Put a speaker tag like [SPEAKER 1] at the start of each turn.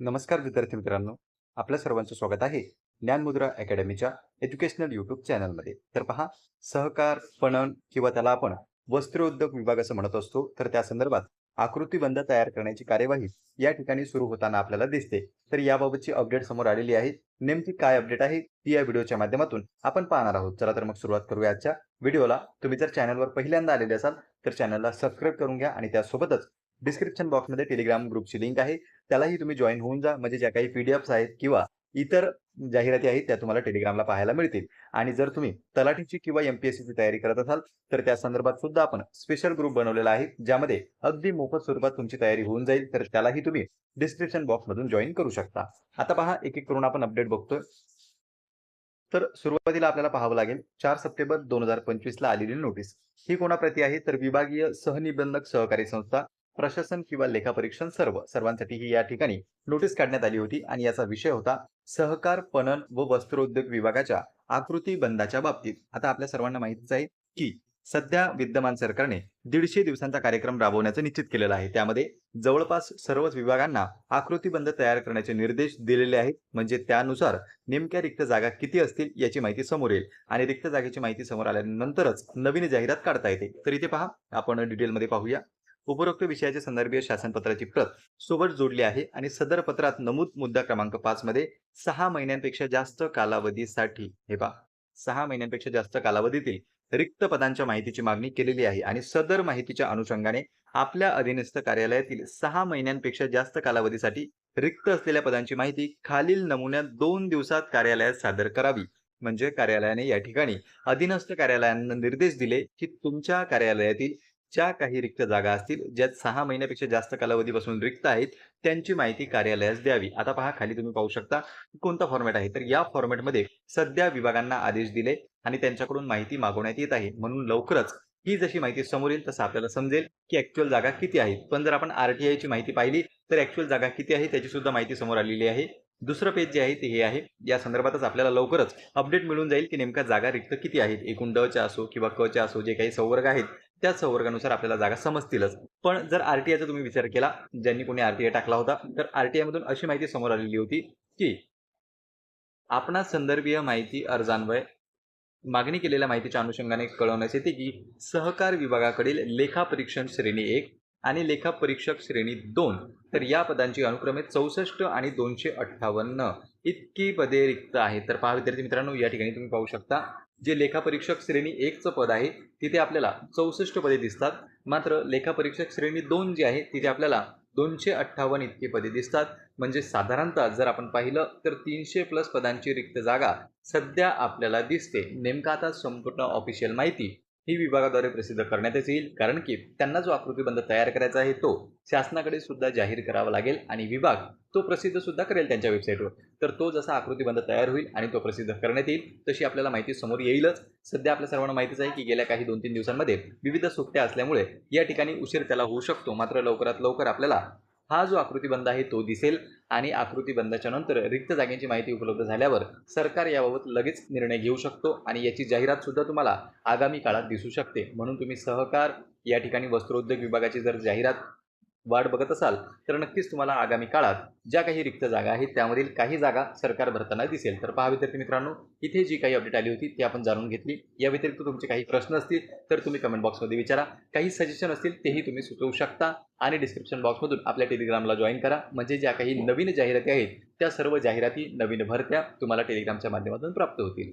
[SPEAKER 1] नमस्कार विद्यार्थी मित्रांनो. आपल्या सर्वांचं स्वागत आहे ज्ञानमुद्रा अकॅडमीच्या एज्युकेशनल यूट्यूब चॅनलमध्ये. तर पहा सहकार पणन किंवा त्याला आपण वस्त्रोद्योग विभाग असं म्हणत असतो तर त्या संदर्भात आकृतीबंध तयार करण्याची कार्यवाही या ठिकाणी सुरू होताना आपल्याला दिसते. तर याबाबतची अपडेट समोर आलेली आहे. नेमकी काय अपडेट आहे ती या व्हिडिओच्या माध्यमातून आपण पाहणार आहोत. चला तर मग सुरुवात करूया आजच्या व्हिडिओला. तुम्ही जर चॅनलवर पहिल्यांदा आलेले असाल तर चॅनलला सबस्क्राईब करून घ्या आणि त्यासोबतच डिस्क्रिप्शन बॉक्समध्ये टेलिग्राम ग्रुपची लिंक आहे. त्यालाही तुम्ही जॉईन होऊन जा. म्हणजे ज्या काही पीडीएफ्स आहेत किंवा इतर जाहिराती आहेत त्या तुम्हाला टेलिग्रामला पाहायला मिळतील. आणि जर तुम्ही तलाठीची किंवा एमपीएससीची तयारी करत असाल तर त्या संदर्भात सुद्धा आपण स्पेशल ग्रुप बनवलेला आहे ज्यामध्ये अगदी मोफत स्वरूपात तुमची तयारी होऊन जाईल. तर त्यालाही तुम्ही डिस्क्रिप्शन बॉक्समधून जॉईन करू शकता. आता पहा एक एक करून आपण अपडेट बघतोय. तर सुरुवातीला आपल्याला पाहावं लागेल चार सप्टेंबर दोन हजार पंचवीस ला आलेली नोटीस ही कोणाप्रती आहे? तर विभागीय सहनिबंधक सहकारी संस्था प्रशासन किंवा लेखापरीक्षण सर्व सर्वांसाठी ही या ठिकाणी नोटीस काढण्यात आली होती आणि याचा विषय होता सहकार पणन व वस्त्रोद्योग विभागाच्या आकृती बंदाच्या बाबतीत. आता आपल्या सर्वांना माहितीच आहे की सध्या विद्यमान सरकारने दीडशे दिवसांचा कार्यक्रम राबवण्याचं निश्चित केलेलं आहे. त्यामध्ये जवळपास सर्वच विभागांना आकृतीबंध तयार करण्याचे निर्देश दिलेले आहेत. म्हणजे त्यानुसार नेमक्या रिक्त जागा किती असतील याची माहिती समोर येईल आणि रिक्त जागेची माहिती समोर आल्यानंतरच नवीन जाहिरात काढता येते. तर इथे पहा आपण डिटेलमध्ये पाहूया. उपरोक्त विषयाचे संदर्भीय शासनपत्राची प्रत सोबत जोडली आहे आणि सदर पत्रात नमूद मुद्दा क्रमांक पाच मध्ये सहा महिन्यांपेक्षा जास्त कालावधीसाठी हे पहा सहा महिन्यांपेक्षा जास्त कालावधीतील रिक्त पदांच्या माहितीची मागणी केलेली आहे आणि सदर माहितीच्या अनुषंगाने आपल्या अधीनस्थ कार्यालयातील सहा महिन्यांपेक्षा जास्त कालावधीसाठी रिक्त असलेल्या पदांची माहिती खालील नमुन्यात दोन दिवसात कार्यालयात सादर करावी. म्हणजे कार्यालयाने या ठिकाणी अधीनस्थ कार्यालयांना निर्देश दिले की तुमच्या कार्यालयातील ज्या काही रिक्त जागा असतील ज्यात सहा महिन्यापेक्षा जास्त कालावधीपासून रिक्त आहेत त्यांची माहिती कार्यालयास द्यावी. आता पहा खाली तुम्ही पाहू शकता कोणता फॉर्मॅट आहे? तर या फॉर्मॅटमध्ये सध्या विभागांना आदेश दिले आणि त्यांच्याकडून माहिती मागवण्यात येत आहे. म्हणून लवकरच ही जशी माहिती समोर येईल तसं आपल्याला समजेल की ऍक्च्युअल जागा किती आहेत पण जर आपण आरटीआयची माहिती पाहिली तर ऍक्च्युअल जागा किती आहे त्याची सुद्धा माहिती समोर आलेली आहे. दुसरं पेज जे आहे ते हे आहे. या संदर्भातच आपल्याला लवकरच अपडेट मिळून जाईल की नेमका जागा रिक्त किती आहेत. एकूण ड च्या असो किंवा क च्या असो जे काही संवर्ग आहेत त्या संवर्गानुसार आपल्याला जागा समजतीलच. पण जर आरटीआयचा तुम्ही विचार केला ज्यांनी कोणी आरटीआय टाकला होता तर आरटीआय मधून अशी माहिती समोर आलेली होती की आपणा संदर्भीय माहिती अर्जान्वय मागणी केलेल्या माहितीच्या अनुषंगाने कळवण्यात येते की सहकार विभागाकडील लेखा परीक्षण श्रेणी एक आणि लेखा परीक्षक श्रेणी दोन तर या पदांची अनुक्रमे चौसष्ट आणि दोनशे अठ्ठावन्न इतकी पदे रिक्त आहेत. तर पहा विद्यार्थी मित्रांनो या ठिकाणी तुम्ही पाहू शकता जे लेखापरीक्षक श्रेणी एकचं पद आहे तिथे आपल्याला चौसष्ट पदे दिसतात. मात्र लेखापरीक्षक श्रेणी दोन जी आहे तिथे आपल्याला दोनशे अठ्ठावन्न इतकी पदे दिसतात. म्हणजे साधारणतः जर आपण पाहिलं तर तीनशे प्लस पदांची रिक्त जागा सध्या आपल्याला दिसते. नेमका आता संपूर्ण ऑफिशियल माहिती ही विभागाद्वारे प्रसिद्ध करण्यातच येईल. कारण की त्यांना जो आकृतीबंध तयार करायचा आहे तो शासनाकडे सुद्धा जाहीर करावा लागेल आणि विभाग तो प्रसिद्ध सुद्धा करेल त्यांच्या वेबसाईटवर तर तो जसा आकृतीबंध तयार होईल आणि तो प्रसिद्ध करण्यात येईल तशी आपल्याला माहिती समोर येईलच. सध्या आपल्या सर्वांना माहितीच आहे की गेल्या काही दोन तीन दिवसांमध्ये विविध सुट्ट्या असल्यामुळे या ठिकाणी उशीर त्याला होऊ शकतो. मात्र लवकरात लवकर आपल्याला हा जो आकृतीबंध आहे तो दिसेल आणि आकृतीबंधाच्या नंतर रिक्त जागेची माहिती उपलब्ध झाल्यावर सरकार याबाबत लगेच निर्णय घेऊ शकतो आणि याची जाहिरात सुद्धा तुम्हाला आगामी काळात दिसू शकते. म्हणून तुम्ही सहकार या ठिकाणी वस्त्रोद्योग विभागाची जर जाहिरात वाट बघत असाल तर नक्कीच तुम्हाला आगामी काळात ज्या काही रिक्त जागा आहेत त्यामधील काही जागा सरकार भरताना दिसेल. तर पहा विद्यार्थी मित्रांनो इथे जी काही अपडेट आली होती ती आपण जाणून घेतली. या व्यतिरिक्त तुमचे काही प्रश्न असतील तर तुम्ही कमेंट बॉक्समध्ये विचारा. काही सजेशन असतील तेही तुम्ही सुचवू शकता आणि डिस्क्रिप्शन बॉक्समधून आपल्या टेलिग्रामला जॉईन करा. म्हणजे ज्या काही नवीन जाहिराती आहेत त्या सर्व जाहिराती नवीन भरत्या तुम्हाला टेलिग्रामच्या माध्यमातून प्राप्त होतील.